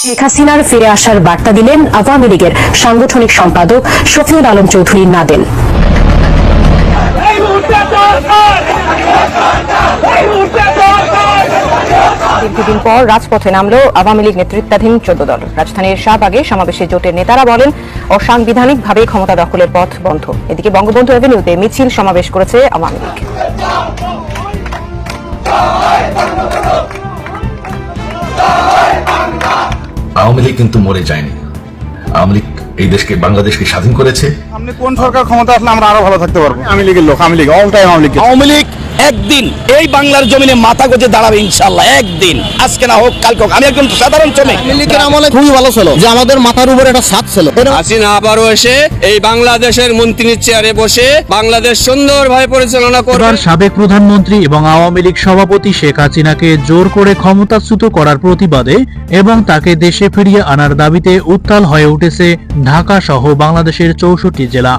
শেখ হাসিনার ফিরে আসার বার্তা দিলেন আওয়ামী লীগের সাংগঠনিক সম্পাদক শফিউল আলম চৌধুরী নাদেন। দীর্ঘদিন পর রাজপথে নামল আওয়ামী লীগ নেতৃত্বাধীন চোদ্দ দল। রাজধানীর শাহবাগে সমাবেশে জোটের নেতারা বলেন অসাংবিধানিকভাবে ক্ষমতা দখলের পথ বন্ধ। এদিকে বঙ্গবন্ধু এভিনিউতে মিছিল সমাবেশ করেছে আওয়ামী লীগ। আওয়ামী লীগ কিন্তু মরে যায়নি। আওয়ামী লীগ এই দেশকে বাংলাদেশকে স্বাধীন করেছে। আপনি কোন সরকার ক্ষমতা আসলে আমরা আরও ভালো থাকতে পারব। আওয়ামী লীগের লোক আওয়ামী লীগ অল টাইম আওয়ামী লীগ আওয়ামী লীগ একদিন এই বাংলার জমিনে মাথা গজে দাঁড়াবে ইনশাল্লাহ একদিন। আজকে না হোক কালকে হোক। আমি একজন সাধারণ শ্রমিক। লীগের আমলে খুবই ভালো ছিল। যে আমাদের মাথার উপরে একটা ছাদ ছিল। হাসিনা আবারও এসে এই বাংলাদেশের মন্ত্রীর চেয়ারে বসে বাংলাদেশ সুন্দরভাবে পরিচালনা করবে। এবার সাবেক প্রধানমন্ত্রী এবং আওয়ামী লীগ সভাপতি শেখ হাসিনাকে জোর করে ক্ষমতাচ্যুত করার প্রতিবাদে এবং তাকে দেশে ফিরিয়ে আনার দাবিতে উত্তাল হয়ে উঠেছে ঢাকা সহ বাংলাদেশের চৌষট্টি জেলা।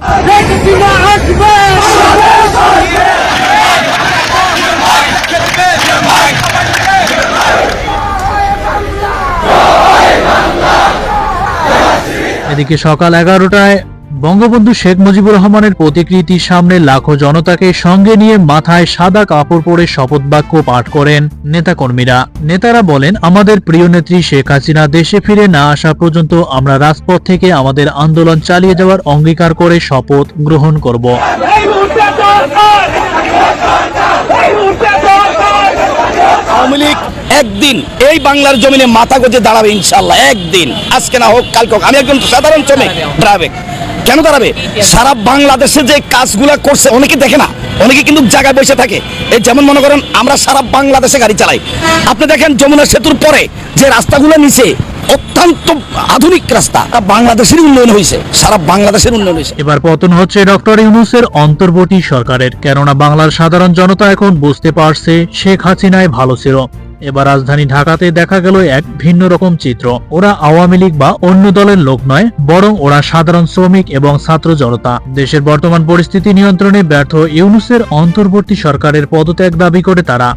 এদিকে সকাল এগারোটায় বঙ্গবন্ধু শেখ মুজিবুর রহমানের প্রতিকৃতির সামনে লাখো জনতাকে সঙ্গে নিয়ে মাথায় সাদা কাপড় পরে শপথ বাক্য পাঠ করেন নেতাকর্মীরা। নেতারা বলেন আমাদের প্রিয় নেত্রী শেখ হাসিনা দেশে ফিরে না আসা পর্যন্ত আমরা রাজপথ থেকে আমাদের আন্দোলন চালিয়ে যাওয়ার অঙ্গীকার করে শপথ গ্রহণ করব। আওয়ামী লীগ একদিন এই বাংলার জমিনে মাথা গজে দাঁড়াবে ইনশাল্লাহ একদিন। আজকে না হোক, কালকে হোক। আমি একজন সাধারণ শ্রমিক দাঁড়াবে কেন দাঁড়াবে? সারা বাংলাদেশে যে কাজগুলা করছে অনেকে দেখে না অনেকে কিন্তু জায়গায় বসে থাকে। এই যেমন মনে করেন, আমরা সারা বাংলাদেশে গাড়ি চালাই। আপনি দেখেন, যমুনা সেতুর পরে যে রাস্তাগুলো নিচে, অত্যন্ত আধুনিক রাস্তা। বাংলাদেশের উন্নয়ন হয়েছে, সারা বাংলাদেশের উন্নয়ন হয়েছে। এবার পতন হচ্ছে ডক্টর ইউনুসের অন্তর্বর্তী সরকারের। কেননা বাংলার সাধারণ জনতা এখন বুঝতে পারছে, শেখ হাসিনায় ভালো ছিল। এবার রাজধানী ঢাকাতে দেখা গেল এক ভিন্ন রকম চিত্র। ওরা আওয়ামী লীগ বা অন্য দলের লোক নয়, বরং ওরা সাধারণ শ্রমিক এবং ছাত্র জনতা। দেশের বর্তমান পরিস্থিতি নিয়ন্ত্রণে ব্যর্থ ইউনুসের অন্তর্বর্তী সরকারের পদত্যাগ দাবি করে তারা।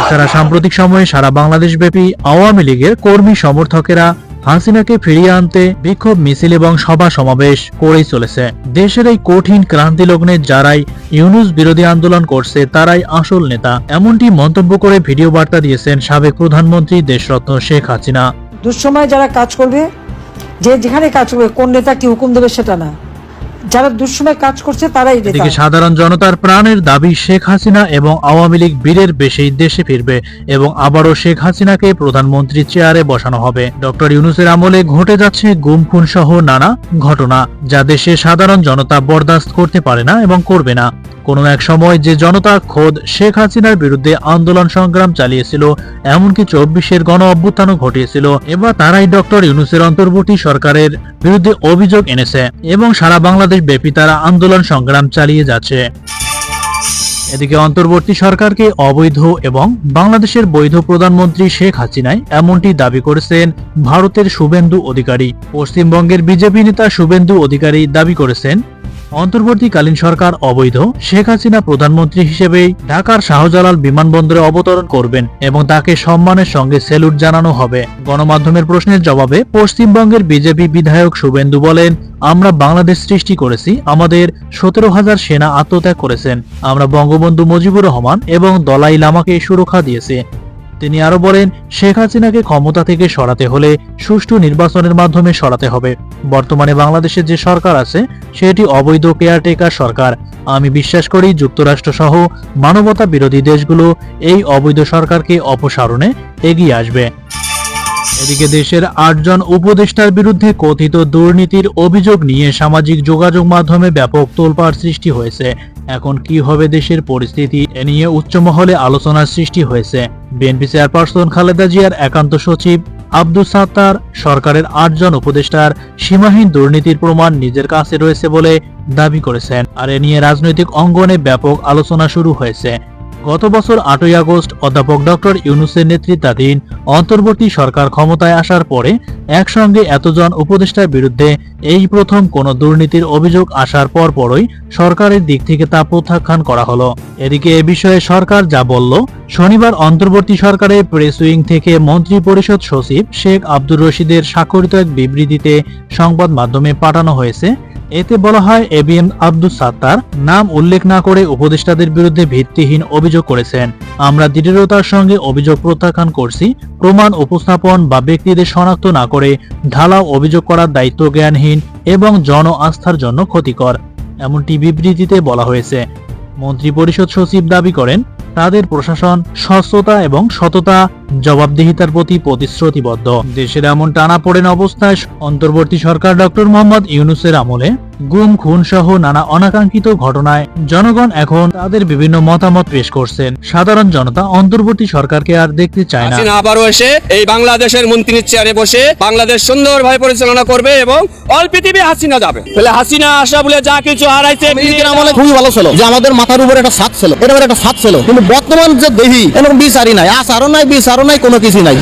এছাড়া সাম্প্রতিক সময়ে সারা বাংলাদেশ ব্যাপী আওয়ামী লীগের কর্মী সমর্থকেরা হাসিনাকে ফিরিয়ে আনতে বিক্ষোভ মিছিল এবং সভা সমাবেশ করেই চলেছে। দেশের এই কঠিন ক্রান্তি লগ্নে যারাই ইউনুস বিরোধী আন্দোলন করছে, তারাই আসল নেতা। এমনটি মন্তব্য করে ভিডিও বার্তা দিয়েছেন সাবেক প্রধানমন্ত্রী দেশরত্ন শেখ হাসিনা। দুঃসময় যারা কাজ করবে, যে যেখানে কাজ করবে, কোন নেতা কি হুকুম দেবে সেটা না। যারা দুঃসময় কাজ করছে, তারাই এদিকে সাধারণ জনতার প্রাণের দাবি শেখ হাসিনা এবং আওয়ামী লীগ বীরের বেশেই দেশে ফিরবে এবং আবারও শেখ হাসিনাকে প্রধানমন্ত্রী চেয়ারে বসানো হবে। ডক্টর ইউনুসের আমলে ঘটে যাচ্ছে গুম খুন সহ নানা ঘটনা, যা দেশে সাধারণ জনতা বরদাস্ত করতে পারে না এবং করবে না। কোনো এক সময় যে জনতা খোদ শেখ হাসিনার বিরুদ্ধে আন্দোলন সংগ্রাম চালিয়েছিল, এমনকি চব্বিশের গণ অভ্যুত্থানও ঘটিয়েছিল। এবার তারাই ডক্টর ইউনুসের অন্তর্বর্তী সরকারের বিরুদ্ধে অভিযোগ এনেছে এবং সারা বাংলাদেশ ব্যাপী তারা আন্দোলন সংগ্রাম চালিয়ে যাচ্ছে। এদিকে অন্তর্বর্তী সরকারকে অবৈধ এবং বাংলাদেশের বৈধ প্রধানমন্ত্রী শেখ হাসিনায় এমনটি দাবি করেছেন ভারতের শুভেন্দু অধিকারী। পশ্চিমবঙ্গের বিজেপি নেতা শুভেন্দু অধিকারী দাবি করেছেন অন্তর্বর্তীকালীন সরকার অবৈধ, শেখ হাসিনা প্রধানমন্ত্রী হিসেবেই ঢাকার শাহজালাল বিমানবন্দরে অবতরণ করবেন এবং তাকে সম্মানের সঙ্গে স্যালুট জানানো হবে। গণমাধ্যমের প্রশ্নের জবাবে পশ্চিমবঙ্গের বিজেপি বিধায়ক শুভেন্দু বলেন, আমরা বাংলাদেশ সৃষ্টি করেছি, আমাদের সতেরো হাজার সেনা আত্মত্যাগ করেছেন। আমরা বঙ্গবন্ধু মুজিবুর রহমান এবং দলাই লামাকে সুরক্ষা দিয়েছে। তিনি আরও বলেন, শেখ হাসিনাকে ক্ষমতা থেকে সরাতে হলে সুষ্ঠু নির্বাচনের মাধ্যমে সরাতে হবে। বর্তমানে বাংলাদেশে যে সরকার আছে, সেটি অবৈধ কেয়ারটেকার সরকার। আমি বিশ্বাস করি যুক্তরাষ্ট্র সহ মানবতা বিরোধী দেশগুলো এই অবৈধ সরকারকে অপসারণে এগিয়ে আসবে। এদিকে দেশের আটজন উপদেষ্টার বিরুদ্ধে কথিত দুর্নীতির অভিযোগ নিয়ে সামাজিক যোগাযোগ মাধ্যমে ব্যাপক তোলপাড় সৃষ্টি হয়েছে। এখন কি হবে দেশের পরিস্থিতি এ নিয়ে উচ্চমহলে আলোচনার সৃষ্টি হয়েছে। বিএনপি চেয়ারপারসন খালেদা জিয়ার একান্ত সচিব আব্দুল সাত্তার সরকারের আটজন উপদেষ্টার সীমাহীন দুর্নীতির প্রমাণ নিজের কাছে রয়েছে বলে দাবি করেছেন। আর এ নিয়ে রাজনৈতিক অঙ্গনে ব্যাপক আলোচনা শুরু হয়েছে। গত বছর আটই আগস্ট অধ্যাপক ডক্টর ইউনুসের নেতৃত্বাধীন অন্তর্বর্তী সরকার ক্ষমতায় আসার পরে একসঙ্গে এতজন উপদেষ্টার বিরুদ্ধে এই প্রথম কোনো দুর্নীতির অভিযোগ আসার পরপরই সরকারের দিক থেকে তা প্রত্যাখ্যান করা হলো। এদিকে এ বিষয়ে সরকার যা বলল, শনিবার অন্তর্বর্তী সরকারের প্রেস উইং থেকে মন্ত্রী পরিষদ সচিব শেখ আব্দুর রশিদের স্বাক্ষরিত এক বিবৃতিতে সংবাদ মাধ্যমে পাঠানো হয়েছে এতে বলা হয় এবিএম আব্দুস সাত্তার নাম উল্লেখ না করে উপদেষ্টাদের বিরুদ্ধে ভিত্তিহীন অভিযোগ করেছেন। আমরা দৃঢ়তার সঙ্গে অভিযোগ প্রত্যাখ্যান করছি, প্রমাণ, উপস্থাপন বা ব্যক্তিদের শনাক্ত না করে ঢালাও অভিযোগ করার দায়িত্ব জ্ঞানহীন এবং জন আস্থার জন্য ক্ষতিকর, এমনটি বিবৃতিতে বলা হয়েছে। মন্ত্রী পরিষদ সচিব দাবি করেন তাদের প্রশাসন স্বচ্ছতা এবং সততা, জবাবদিহিতার প্রতি প্রতিশ্রুতিবদ্ধ। দেশের এমন টানা পড়েন অবস্থায় অন্তর্বর্তী সরকার ডক্টর মোহাম্মদ ইউনুসের আমলে গুম খুন সহ নানা অনাকাঙ্ক্ষিত ঘটনায় জনগণ এখন তাদের বিভিন্ন মতামত পেশ করছেন। সাধারণ জনতা অন্তর্বর্তী সরকারকে আর দেখতে চায় না। আবারও এসে এই বাংলাদেশের মন্ত্রীর চেয়ারে বসে বাংলাদেশ সুন্দরভাবে পরিচালনা করবে এবং অল পৃথিবী হাসিনা যাবে। তাহলে হাসিনা আসা বলে যা কিছু হারাইছে আমলে খুবই ভালো ছিল। যে আমাদের মাথার উপরে একটা ছাদ ছিল এটা একটা ছাদ ছিল। কিন্তু বর্তমান যে দেহি এরকম বিচারই নাই আচারও নাই বিচারও নাই কোনো কিছু নাই।